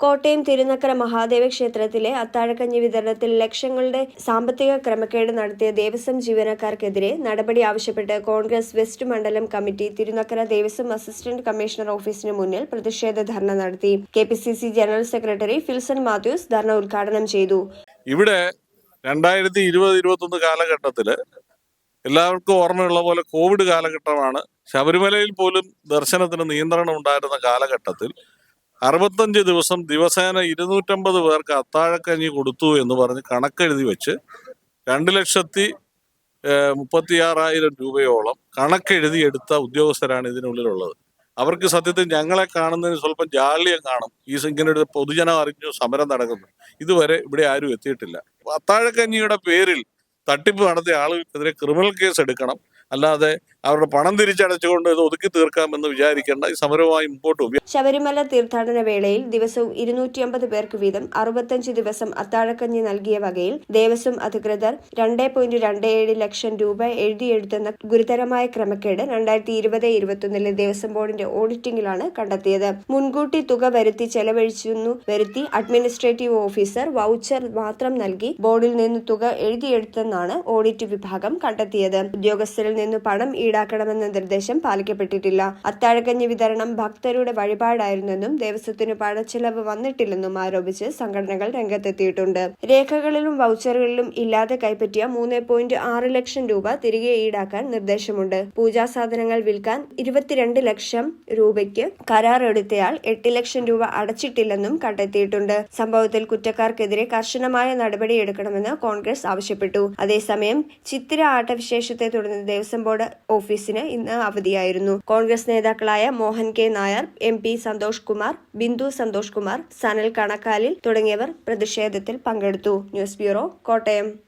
കോട്ടയം തിരുനക്കര മഹാദേവ ക്ഷേത്രത്തിലെ അത്താഴക്കഞ്ഞി വിതരണത്തിൽ ലക്ഷങ്ങളുടെ സാമ്പത്തിക ക്രമക്കേട് നടത്തിയ ദേവസ്വം ജീവനക്കാർക്കെതിരെ നടപടി ആവശ്യപ്പെട്ട് കോൺഗ്രസ് വെസ്റ്റ് മണ്ഡലം committee Thirunakkara Devaswom assistant commissioner ഓഫീസിന് മുന്നിൽ പ്രതിഷേധ ധർണ നടത്തി. K general secretary Filson Mathews dharna ഉദ്ഘാടനം ചെയ്തു. ഇവിടെ രണ്ടായിരത്തി ഇരുപത് ഇരുപത്തൊന്ന് കാലഘട്ടത്തിൽ എല്ലാവർക്കും ഓർമ്മയുള്ള പോലെ കോവിഡ് കാലഘട്ടമാണ് ശബരിമലയിൽ പോലും ദർശനത്തിന് നിയന്ത്രണം ഉണ്ടായിരുന്ന കാലഘട്ടത്തിൽ അറുപത്തഞ്ച് ദിവസം ദിവസേന ഇരുന്നൂറ്റമ്പത് പേർക്ക് അത്താഴക്കഞ്ഞി കൊടുത്തു എന്ന് പറഞ്ഞ് കണക്കെഴുതി വെച്ച് രണ്ട് ലക്ഷത്തി മുപ്പത്തിയാറായിരം രൂപയോളം കണക്കെഴുതി എടുത്ത ഉദ്യോഗസ്ഥരാണ് ഇതിനുള്ളിലുള്ളത്. അവർക്ക് സത്യത്തിൽ ഞങ്ങളെ കാണുന്നതിന് സ്വല്പം ജാള്യം കാണും. ഈ സിംഗിനെ ഒരു പൊതുജനം അറിഞ്ഞു സമരം നടക്കുന്നു. ഇതുവരെ ഇവിടെ ആരും എത്തിയിട്ടില്ല. അത്താഴക്കഞ്ഞിയുടെ പേരിൽ തട്ടിപ്പ് നടത്തിയ ആളുകൾക്കെതിരെ ക്രിമിനൽ കേസ് എടുക്കണം. അല്ലാതെ അവരുടെ പണം തിരിച്ചടച്ചുകൊണ്ട് ഇത് ഒതുക്കി തീർക്കാമെന്ന് വിചാരിക്കേണ്ട ഈ സമരവുമായി മുമ്പോട്ട് ശബരിമല തീർത്ഥാടന വേളയിൽ ദിവസവും ഇരുന്നൂറ്റി അമ്പത് പേർക്ക് വീതം അറുപത്തഞ്ച് ദിവസം അത്താഴക്കഞ്ഞി നൽകിയ വകയിൽ ദേവസ്വം അധികൃതർ രണ്ട് പോയിന്റ് രണ്ട് ഏഴ് ലക്ഷം രൂപ എഴുതിയെടുത്തെന്ന ഗുരുതരമായ ക്രമക്കേട് രണ്ടായിരത്തി ഇരുപത് ഇരുപത്തൊന്നിലെ ദേവസ്വം ബോർഡിന്റെ ഓഡിറ്റിംഗിലാണ് കണ്ടെത്തിയത്. മുൻകൂട്ടി തുക വരുത്തി ചെലവഴിച്ചെന്നു വരുത്തി അഡ്മിനിസ്ട്രേറ്റീവ് ഓഫീസർ വൗച്ചർ മാത്രം നൽകി ബോർഡിൽ നിന്ന് തുക എഴുതിയെടുത്തെന്നാണ് ഓഡിറ്റ് വിഭാഗം കണ്ടെത്തിയത്. ഉദ്യോഗസ്ഥരിൽ നിന്ന് പണം ഈടാക്കണമെന്ന നിർദ്ദേശം പാലിക്കപ്പെട്ടിട്ടില്ല. അത്താഴക്കഞ്ഞി വിതരണം ഭക്തരുടെ വഴിപാടായിരുന്നെന്നും ദേവസ്വത്തിന് പണച്ചെലവ് വന്നിട്ടില്ലെന്നും ആരോപിച്ച് സംഘടനകൾ രംഗത്തെത്തിയിട്ടുണ്ട്. രേഖകളിലും വൗച്ചറുകളിലും ഇല്ലാതെ കൈപ്പറ്റിയ മൂന്ന് പോയിന്റ് ആറ് ലക്ഷം രൂപ തിരികെ ഈടാക്കാൻ നിർദ്ദേശമുണ്ട്. പൂജാ സാധനങ്ങൾ വിൽക്കാൻ ഇരുപത്തിരണ്ട് ലക്ഷം രൂപയ്ക്ക് കരാർ എടുത്തയാൾ എട്ട് ലക്ഷം രൂപ അടച്ചിട്ടില്ലെന്നും കണ്ടെത്തിയിട്ടുണ്ട്. സംഭവത്തിൽ കുറ്റക്കാർക്കെതിരെ കർശനമായ നടപടിയെടുക്കണമെന്ന് കോൺഗ്രസ് ആവശ്യപ്പെട്ടു. അതേസമയം ചിത്തിര ആട്ടവിശേഷത്തെ തുടർന്ന് ദേവസ്വം ബോർഡ് ഓഫീസിന് ഇന്ന് അവധിയായിരുന്നു. കോൺഗ്രസ് നേതാക്കളായ Mohan K Nair M P Santhosh Kumar Bindu Santhosh Kumar Sanal കണക്കാലിൽ തുടങ്ങിയവർ പ്രതിഷേധത്തിൽ പങ്കെടുത്തു. News bureau Kottayam.